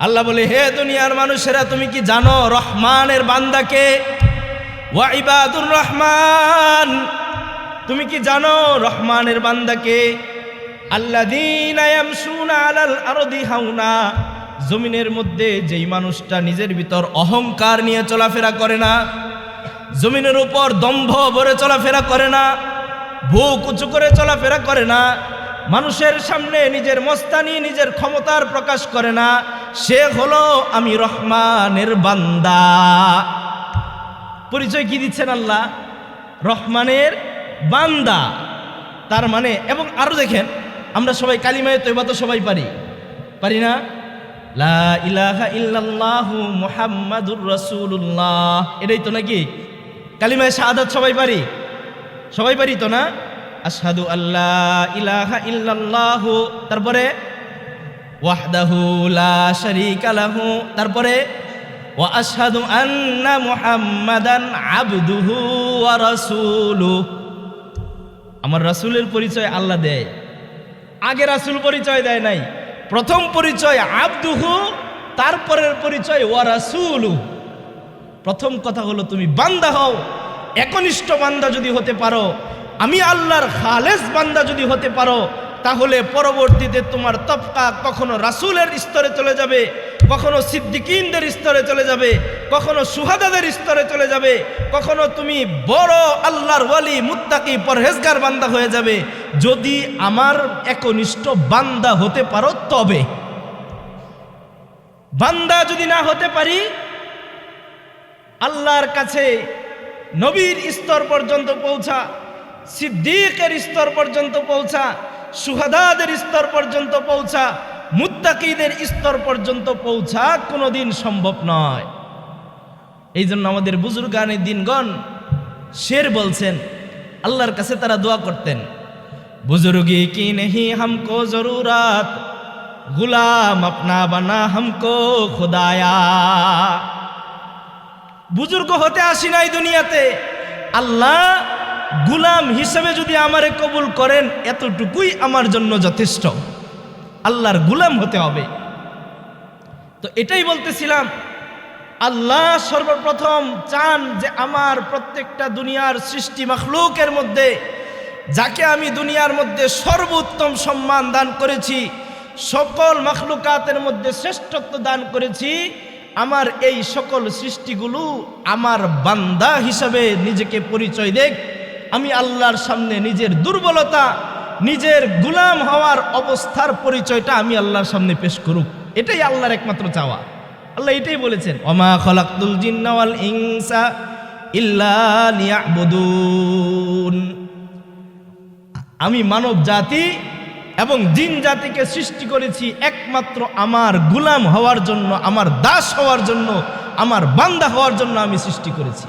আল্লাহ বলে, হে দুনিয়ার মানুষেরা, তুমি কি জানো রহমানের বান্দাকে? ওয়া ইবাদুর রহমান। তুমি কি জানো রহমানের বান্দাকে? হাওনা। জমিনের মধ্যে যেই মানুষটা নিজের ভিতর অহংকার নিয়ে চলাফেরা করে না, জমিনের উপর দম্ভ ভরে চলাফেরা করে না, বুক উঁচু করে চলাফেরা করে না মানুষের সামনে নিজের মস্তানি, নিজের ক্ষমতার প্রকাশ করে না। সে হলো আমি রহমানের বান্দা। পরিচয় কি দিচ্ছেন আল্লাহ? রহমানের বান্দা। তার মানে এবং আরও দেখেন, আমরা সবাই কালিমায় তৈবা তো সবাই পারি। পারি না? লা ইলাহা ইল্লাল্লাহু মুহাম্মাদুর রাসূলুল্লাহ। এটাই তো নাকি? কালিমায় শাহাদাত সবাই পারি? সবাই পারি তো না? আশহাদু আল্লাহ ইলাহা ইল্লাল্লাহু, তারপরে ওয়াহদাহু লা শারীকা লাহু, তারপরে ওয়া আশহাদু আন্না মুহাম্মাদান আবদুহু ওয়া রাসূলুহু আমার রাসূলের পরিচয় আল্লাহ দেয়, আগে রাসূল পরিচয় দেয় নাই। প্রথম পরিচয় আবদুহু, তারপরের পরিচয় ওয়া রাসূলুহু প্রথম কথা হলো, তুমি বান্দা হও, একনিষ্ঠ বান্দা যদি হতে পারো আমি আল্লাহর খালেস বান্দা যদি হতে পারো, তাহলে পরবর্তীতে তোমার তফকা কখনো রাসূলের স্তরে চলে যাবে, কখনো সিদ্দিকিনদের স্তরে চলে যাবে, কখনো সুহাদাদের স্তরে চলে যাবে, কখনো তুমি বড় আল্লাহর ওয়ালি, মুত্তাকি, পরহেজগার বান্দা হয়ে যাবে। যদি আমার একনিষ্ঠ বান্দা হতে পারো, তবে। বান্দা যদি না হতে পারি, আল্লাহর কাছে নবীর স্তর পর্যন্ত পৌঁছা সিদ্দিকের স্তর পর্যন্ত পৌঁছা, সুহাদাদের স্তর পর্যন্ত পৌঁছা, মুত্তাকিদের স্তর পর্যন্ত পৌঁছা কোনোদিন সম্ভব নয়। এই জন্য আমাদের বুজুর্গানের দিনগণ শের বলছেন, আল্লাহর কাছে তারা দোয়া করতেন, বুজুর্গি কি নেহি হামকো জরুরাত, গুলাম আপনা বানা হামকো খুদায়া। বুজুর্গ হতে আসি নাই দুনিয়াতে, আল্লাহ গুলাম হিসেবে যদি আমারে কবুল করেন, এতটুকুই আমার জন্য যথেষ্ট। আল্লাহর গুলাম হতে হবে। তো এটাই বলতেছিলাম, আল্লাহ সর্বপ্রথম চান যে আমার প্রত্যেকটা দুনিয়ার সৃষ্টি মখলুকের মধ্যে, যাকে আমি দুনিয়ার মধ্যে সর্বোত্তম সম্মান দান করেছি, সকল মখলুকাতের মধ্যে শ্রেষ্ঠত্ব দান করেছি, আমার এই সকল সৃষ্টিগুলো আমার বান্দা হিসাবে নিজেকে পরিচয় দেখ। আমি আল্লাহর সামনে নিজের দুর্বলতা, নিজের গুলাম হওয়ার অবস্থার পরিচয়টা আমি আল্লাহর সামনে পেশ করুক। এটাই আল্লাহর একমাত্র চাওয়া। আল্লাহ এটাই বলেছেন অমা খলাকুল জিন্নাওয়াল ইনসা ইল্লা লিয়াবুদুন। আমি মানব জাতি এবং জিন জাতিকে সৃষ্টি করেছি একমাত্র আমার গুলাম হওয়ার জন্য, আমার দাস হওয়ার জন্য, আমার বান্দা হওয়ার জন্য আমি সৃষ্টি করেছি।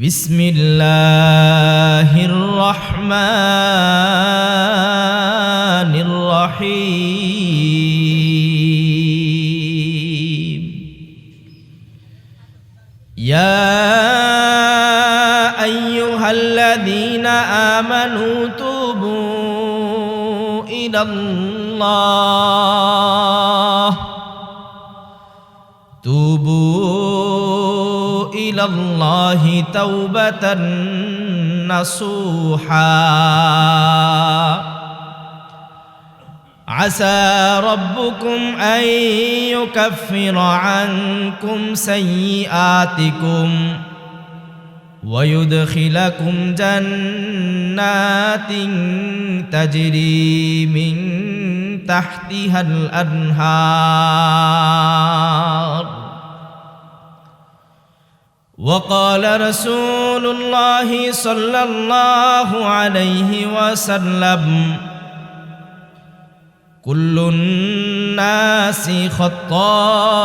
بسم الله الرحمن الرحيم. يا أيها الذين آمنوا توبوا إلى الله. توبوا إلى الله توبة نصوحا. عسى ربكم أن يكفر عنكم سيئاتكم ويدخلكم جنات تجري من تحتها الأنهار. وقال رسول الله صلى الله عليه وسلم كل الناس خطاؤون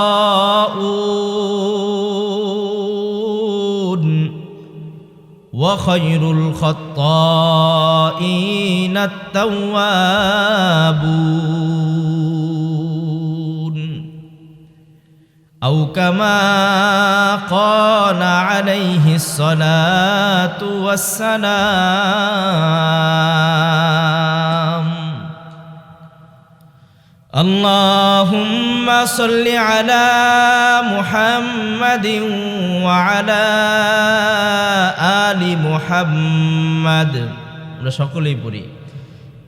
وخير الخطائين التوابون. أو كما قال عليه الصلاة والسلام اللهم صل على محمد وعلى آل محمد আমরা সকলেই পড়ি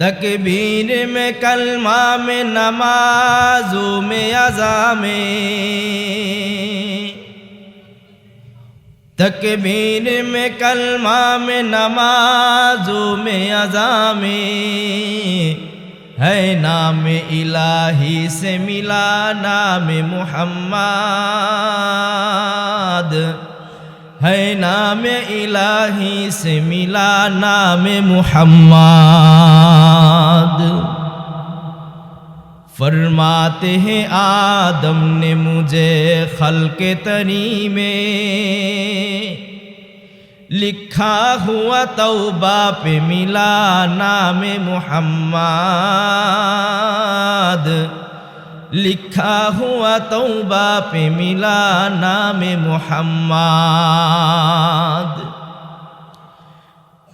तकबीर में कलमा में, नमाजों में, अजा में। तकबीर में कलमा में, नमाजों में, अजा में। है नाम इलाही से मिला नाम मुहम्मद। है नाम इलाही से मिला नाम मुहम्मद। फरमाते हैं, आदम ने मुझे खल के तरी में लिखा हुआ तौबा पे मिला नाम मुहम्मद। লিখা হুয়া তৌবা পে মিলা নামে মোহাম্মদ।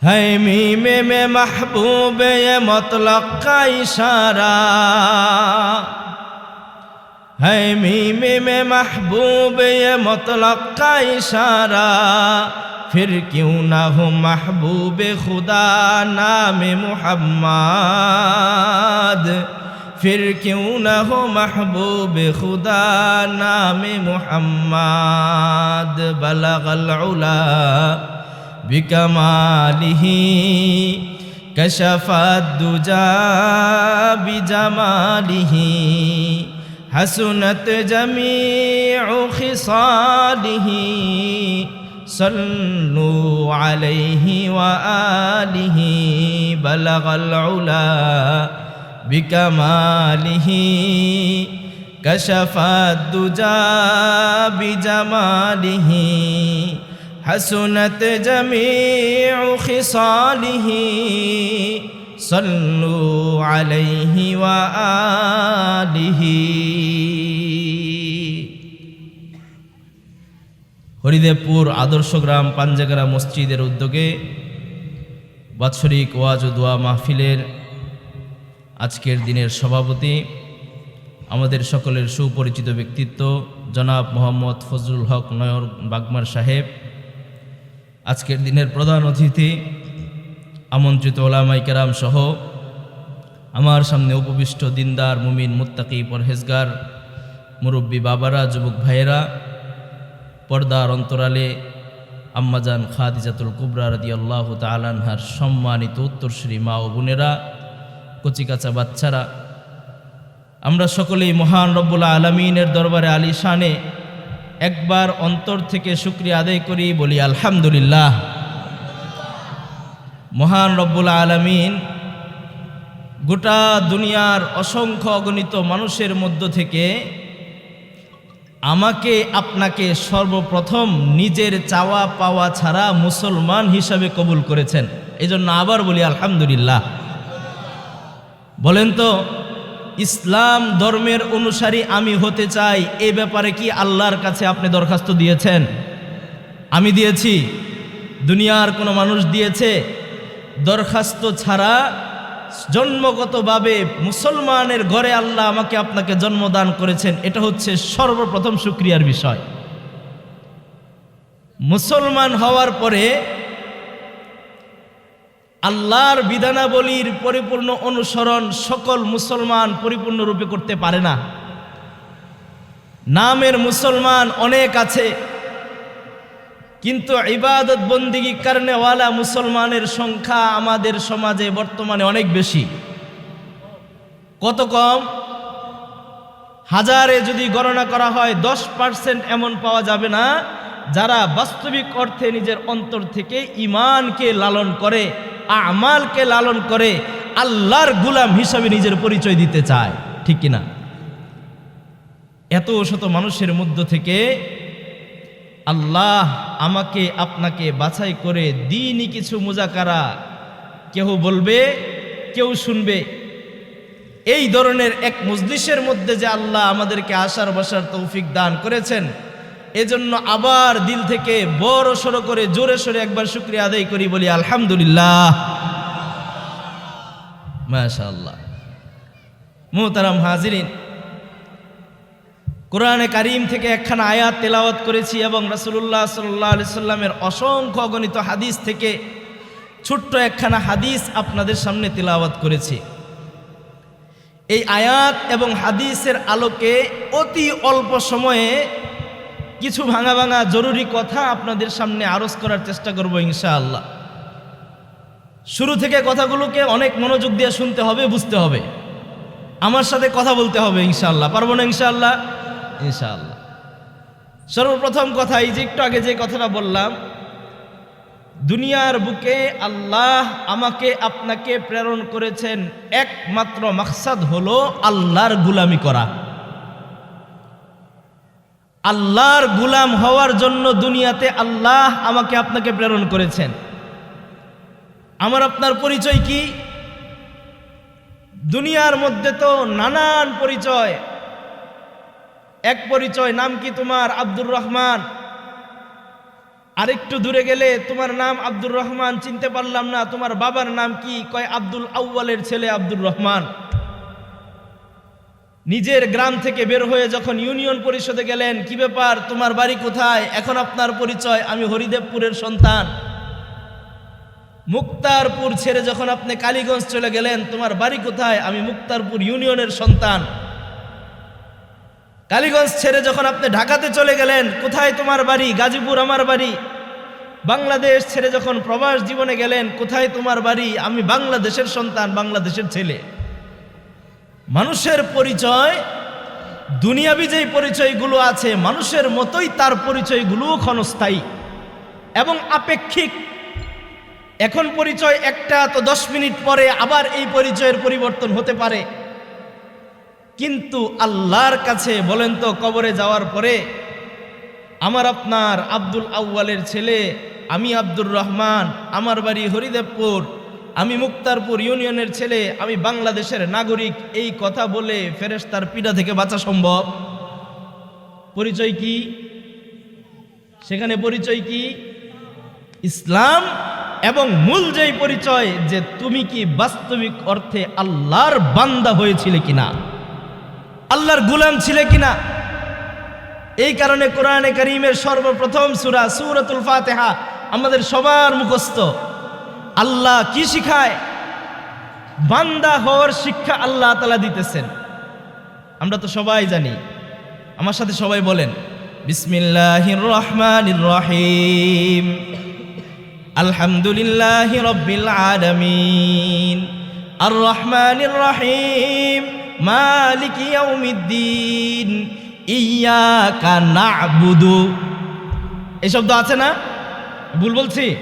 হৈমি মে মে মাহবুবে মতলক কা ইশারা। হৈমি মে মে মাহবুবে মতলক কা ইশারা। ফির কিউ না হো মাহবুবে খুদা নামে মোহাম্মদ। پھر کیوں نہ ہو محبوب خدا نام محمد بلغ العلا بکمالہ کشف الدجا بجماله حسنت جميع خصاله صلوا عليه وآله بلغ العلا বিকমালিহি কশফাদুজা বিজমালিহি হসনত জমিউ খিসালিহি, সল্লু আলাইহি ওয়া আলিহি। হরিদেবপুর আদর্শ গ্রাম পাঞ্জাগরা মসজিদের উদ্যোগে বাৎসরিক ওয়াজ ও দোয়া মাহফিলের আজকের দিনের সভাপতি, আমাদের সকলের সুপরিচিত ব্যক্তিত্ব, জনাব মোহাম্মদ ফজলুল হক নয়র বাগমার সাহেব। আজকের দিনের প্রধান অতিথি, আমন্ত্রিত ওলামাই কেরাম সহ আমার সামনে উপবিষ্ট দিনদার মুমিন মুত্তাকি পরহেজগার, মুরব্বী বাবারা, যুবক ভাইয়েরা, পর্দার অন্তরালে আম্মাজান খাদিজাতুল কুবরা রদি আল্লাহ তালানহার সম্মানিত উত্তরশ্রী মা ও বোনেরা কচিকাচা বাচ্চারা। আমরা সকলেই মহান রব্বুল্লা আলমিনের দরবারে আলী শানে একবার অন্তর থেকে শুক্রিয়া আদায় করি, বলি আলহামদুলিল্লাহ। মহান রব্বুল আলমিন গোটা দুনিয়ার অসংখ্য অগণিত মানুষের মধ্য থেকে আমাকে, আপনাকে সর্বপ্রথম নিজের চাওয়া পাওয়া ছাড়া মুসলমান হিসাবে কবুল করেছেন। এই জন্য আবার বলি আলহামদুলিল্লাহ। বলেন তো, ইসলাম ধর্মের অনুসারী আমি হতে চাই, এ ব্যাপারে কি আল্লাহর কাছে আপনি দরখাস্ত দিয়েছেন? আমি দিয়েছি, দুনিয়ার কোনো মানুষ দিয়েছে, দরখাস্ত ছাড়া জন্মগতভাবে মুসলমানের ঘরে আল্লাহ আমাকে আপনাকে জন্মদান করেছেন, এটা হচ্ছে সর্বপ্রথম সুক্রিয়ার বিষয়। মুসলমান হওয়ার পরে আল্লাহর বিধানাবলীর পরিপূর্ণ অনুসরণ সকল মুসলমান পরিপূর্ণরূপে করতে পারে না। নামের মুসলমান অনেক আছে, কিন্তু ইবাদত বন্দিগি কারণেওয়ালা মুসলমানের সংখ্যা আমাদের সমাজে বর্তমানে অনেক বেশি। কত কম? হাজারে যদি গণনা করা হয়, দশ পার্সেন্ট এমন পাওয়া যাবে না, যারা বাস্তবিক অর্থে নিজের অন্তর থেকে ইমানকে লালন করে। আমালকে লালন করে আল্লাহর গুলাম হিসাবে নিজের পরিচয় দিতে চায়। ঠিক কিনা? এত শত মানুষের মধ্য থেকে আল্লাহ আমাকে, আপনাকে বাছাই করে দিনই কিছু মুজাকারা কেউ বলবে, কেউ শুনবে। এই ধরনের এক মজলিসের মধ্যে যে আল্লাহ আমাদেরকে আসার বসার তৌফিক দান করেছেন এজন্য আবার দিল থেকে বড় সড়ো করে জোরে সরে একবার শুক্রিয়া আদায় করি, বলি আলহামদুলিল্লাহ। মাশাআল্লাহ। মোহতারাম হাজিরিন, কোরআনে কারিম থেকে একখানা আয়াত তেলাওয়াত করেছি এবং রাসুলুল্লাহ সাল্লাহ আলি সাল্লামের অসংখ্য অগণিত হাদিস থেকে ছোট্ট একখানা হাদিস আপনাদের সামনে তেলাওয়াত করেছি। এই আয়াত এবং হাদিসের আলোকে অতি অল্প সময়ে কিছু ভাঙা ভাঙা জরুরি কথা আপনাদের সামনে আরজ করার চেষ্টা করব ইনশাআল্লাহ। শুরু থেকে কথাগুলোকে অনেক মনোযোগ দিয়ে শুনতে হবে, বুঝতে হবে। আমার সাথে কথা বলতে হবে ইনশাআল্লাহ। পারব না ইনশাআল্লাহ? ইনশাআল্লাহ। সর্বপ্রথম কথা, এই যে একটু আগে যে কথাটা বললাম, দুনিয়ার বুকে আল্লাহ আমাকে, আপনাকে প্রেরণ করেছেন একমাত্র মাকসাদ হলো আল্লাহর গুলামি করা। আল্লাহর গুলাম হওয়ার জন্য দুনিয়াতে আল্লাহ আমাকে আপনাকে প্রেরণ করেছেন। আমার আপনার পরিচয় কি? দুনিয়ার মধ্যে তো নানান পরিচয়। এক পরিচয় নাম কি তোমার? আব্দুর রহমান। আরেকটু দূরে গেলে তোমার নাম আব্দুর রহমান চিনতে পারলাম না, তোমার বাবার নাম কি? কয় আব্দুল আউ্বালের ছেলে আব্দুর রহমান। নিজের গ্রাম থেকে বের হয়ে যখন ইউনিয়ন পরিষদে গেলেন, কি ব্যাপার? তোমার বাড়ি কোথায়? এখন আপনার পরিচয়, আমি হরিদেবপুরের সন্তান। মুক্তারপুর ছেড়ে যখন আপনি কালীগঞ্জ চলে গেলেন, তোমার বাড়ি কোথায়? আমি মুক্তারপুর ইউনিয়নের সন্তান। কালীগঞ্জ ছেড়ে যখন আপনি ঢাকাতে চলে গেলেন, কোথায় তোমার বাড়ি? গাজীপুর আমার বাড়ি। বাংলাদেশ ছেড়ে যখন প্রবাস জীবনে গেলেন, কোথায় তোমার বাড়ি? আমি বাংলাদেশের সন্তান, বাংলাদেশের ছেলে। মানুষের পরিচয়, দুনিয়াবি যেই পরিচয়গুলো আছে, মানুষের মতোই তার পরিচয়গুলোও ক্ষণস্থায়ী এবং আপেক্ষিক। এখন পরিচয় একটা, তো দশ মিনিট পরে আবার এই পরিচয়ের পরিবর্তন হতে পারে। কিন্তু আল্লাহর কাছে বলেন তো, কবরে যাওয়ার পরে আমার আপনার আব্দুল আউ্বালের ছেলে, আমি আব্দুর রহমান, আমার বাড়ি হরিদেবপুর আমি মুক্তারপুর ইউনিয়নের ছেলে, আমি বাংলাদেশের নাগরিক, এই কথা বলে ফেরেশতার পীড়া থেকে বাঁচা সম্ভব? পরিচয় কি? সেখানে পরিচয় কি? ইসলাম এবং মূল যেই পরিচয়, যে তুমি কি বাস্তবিক অর্থে আল্লাহর বান্দা হয়েছিলে কিনা? আল্লাহর গুলাম ছিলে কিনা? এই কারণে কোরআনে করিমের সর্বপ্রথম সুরা সুরতুল ফাতেহা আমাদের সবার মুখস্থ। আল্লাহ কি শিখায়? বান্দা হওয়ার শিক্ষা আল্লাহ তালা দিতেছেন। আমরা তো সবাই জানি। আমার সাথে সবাই বলেন, বিসমিল্লাহির রহমানির রহিম। আলহামদুলিল্লাহ রব্বিল আলামিন। আর রহমানির রহিম। মালিক ইয়াউমিদ্দিন। ইয়াকা না'বুদু। এই শব্দ আছে না? ভুল বলছি?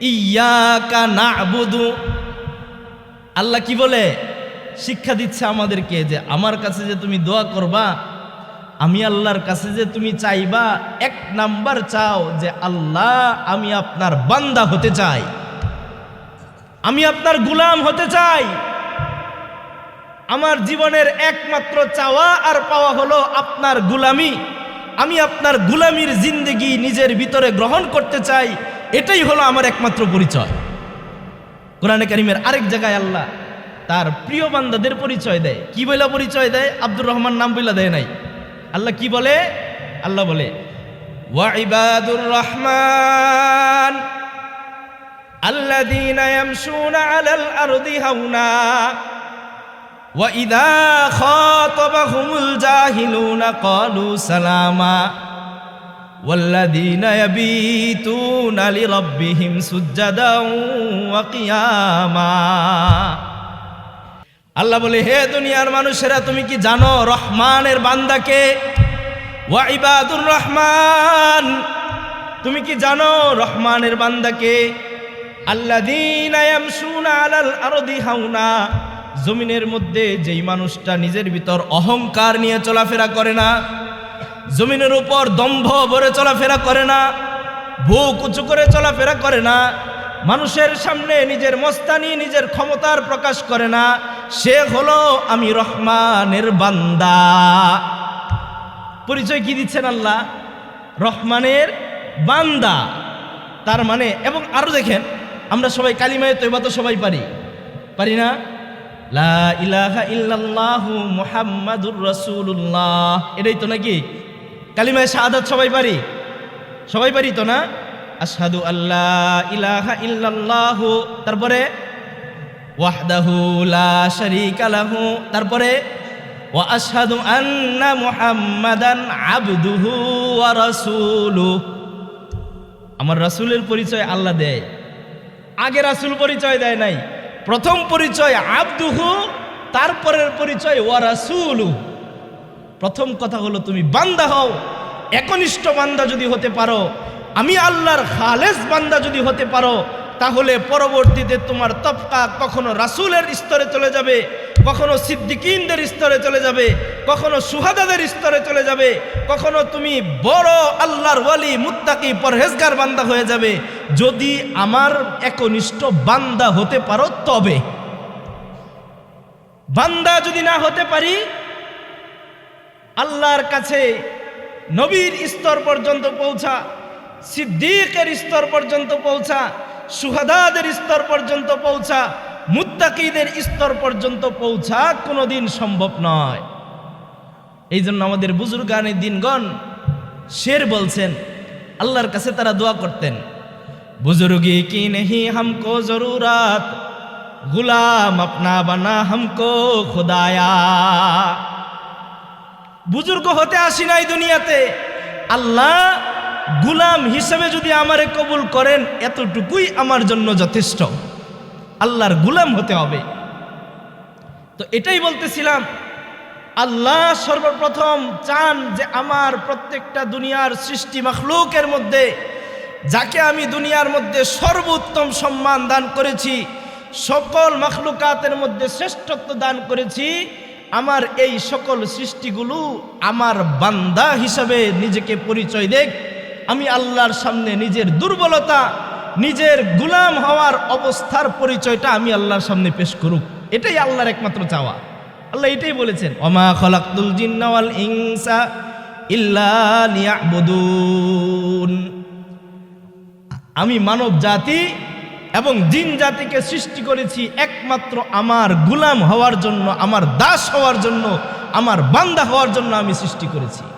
ইয়াকা না'বুদু। আল্লাহ কি বলে? শিক্ষা দিচ্ছে আমাদেরকে যে আমার কাছে যে তুমি দোয়া করবা, আমি আল্লাহর কাছে যে তুমি চাইবা, এক নাম্বার চাও যে আল্লাহ, আমি আপনার বান্দা হতে চাই। আমি আপনার গুলাম হতে চাই। আমার জীবনের একমাত্র চাওয়া আর পাওয়া হলো আপনার গুলামি। আমি আপনার গুলামির জিন্দেগি নিজের ভিতরে গ্রহণ করতে চাই। এটাই হলো আমার একমাত্র পরিচয় কোরআনে কারিমের আরেক জায়গায় আল্লাহ তার প্রিয় বান্দাদের পরিচয় দেয় কি বলে পরিচয় দেয় আব্দুর রহমান নাম বলে দেয় নাই আল্লাহ কি বলে আল্লাহ বলে ওয়াইবাদুর রহমান الذين يمشون على الأرض هونا وإذا خاطبهم الجاهلون قالوا سلاما والذين يبيتون لربهم سجدا وقياما আল্লাহ বলে হে দুনিয়ার মানুষেরা তুমি কি জানো রহমানের বান্দাকে ওয়াইবাদুর রহমান তুমি কি জানো রহমানের বান্দাকে আল্লাযীনা ইয়ামশুনা আলাল আরদি হাওনা জমিনের মধ্যে যেই মানুষটা নিজের ভিতর অহংকার নিয়ে চলাফেরা করে না জমিনের উপর দম্ভ ভরে চলাফেরা করে না, বুক উঁচু করে চলাফেরা করে না, মানুষের সামনে নিজের মস্তানি, নিজের ক্ষমতার প্রকাশ করে না, সে হলো আমি রহমানের বান্দা। পরিচয় কি দিচ্ছেন আল্লাহ? রহমানের বান্দা। তার মানে এবং আরও দেখেন, আমরা সবাই কালিমায় তৈবা তো সবাই পারি। পারি না? লা ইলাহা ইল্লাল্লাহু মুহাম্মাদুর রাসূলুল্লাহ। এটাই তো নাকি কালিমায় শাহাদাত সবাই পারি? সবাই পারি তো না? আসাদু আল্লাহ ইলাহা ইল্লাল্লাহু। তারপরে ওয়াহদাহু লা শারীকা লাহু। তারপরে ওয়া আশহাদু আন্না মুহাম্মাদান আবদুহু ওয়া রাসূলুহু। আমার রাসূলের পরিচয় আল্লাহ দেয়। আগে রাসূল পরিচয় দেয় নাই। প্রথম পরিচয় আবদুহু, তারপরের পরিচয় ওয়া রাসূলু প্রথম কথা হলো, তুমি বান্দা হও। একনিষ্ঠ বান্দা যদি হতে পারো, আমি আল্লাহর খালেস বান্দা যদি হতে পারো, তাহলে পরবর্তীতে তোমার তফকা কখনো রাসূলের স্তরে চলে যাবে, কখনো সিদ্দিকিনদের স্তরে চলে যাবে, কখনো সুহাদাদের স্তরে চলে যাবে, কখনো তুমি বড় আল্লাহর ওয়ালি, মুত্তাকি, পরহেজগার বান্দা হয়ে যাবে। যদি আমার একনিষ্ঠ বান্দা হতে পারো, তবে। বান্দা যদি না হতে পারি আল্লাহর কাছে নবীর স্তর পর্যন্ত পৌঁছা, সিদ্দিকের স্তর পর্যন্ত পৌঁছা, সুহাদাদের স্তর পর্যন্ত পৌঁছা, মুত্তাকিদের স্তর পর্যন্ত পৌঁছা কোনোদিন সম্ভব নয়। এই জন্য আমাদের বুজুর্গানের দিনগণ শের বলছেন, আল্লাহর কাছে তারা দোয়া করতেন, বুজুর্গি কি নেহি হামকো জরুরাত, গুলাম আপনা বানা হামকো খুদায়া? বুজুর্গ হতে আসি নাই দুনিয়াতে। আল্লাহ গুলাম হিসেবে যদি আমারে কবুল করেন, এতটুকুই আমার জন্য যথেষ্ট। আল্লাহর গুলাম হতে হবে। তো এটাই বলতেছিলাম, আল্লাহ সর্বপ্রথম চান যে আমার প্রত্যেকটা দুনিয়ার সৃষ্টি মখলুকের মধ্যে, যাকে আমি দুনিয়ার মধ্যে সর্বোত্তম সম্মান দান করেছি, সকল মখলুকাতের মধ্যে শ্রেষ্ঠত্ব দান করেছি আমার এই সকল সৃষ্টিগুলো আমার বান্দা হিসাবে নিজেকে পরিচয় দেখ। আমি আল্লাহর সামনে নিজের দুর্বলতা, নিজের গুলাম হওয়ার অবস্থার পরিচয়টা আমি আল্লাহর সামনে পেশ করুক। এটাই আল্লাহর একমাত্র চাওয়া। আল্লাহ এটাই বলেছেন অমা খলাকুল জিন্নাওয়াল ইংসা ইল্লা আমি মানব জাতি এবং জিন জাতিকে সৃষ্টি করেছি একমাত্র আমার গুলাম হওয়ার জন্য, আমার দাস হওয়ার জন্য, আমার বান্দা হওয়ার জন্য আমি সৃষ্টি করেছি।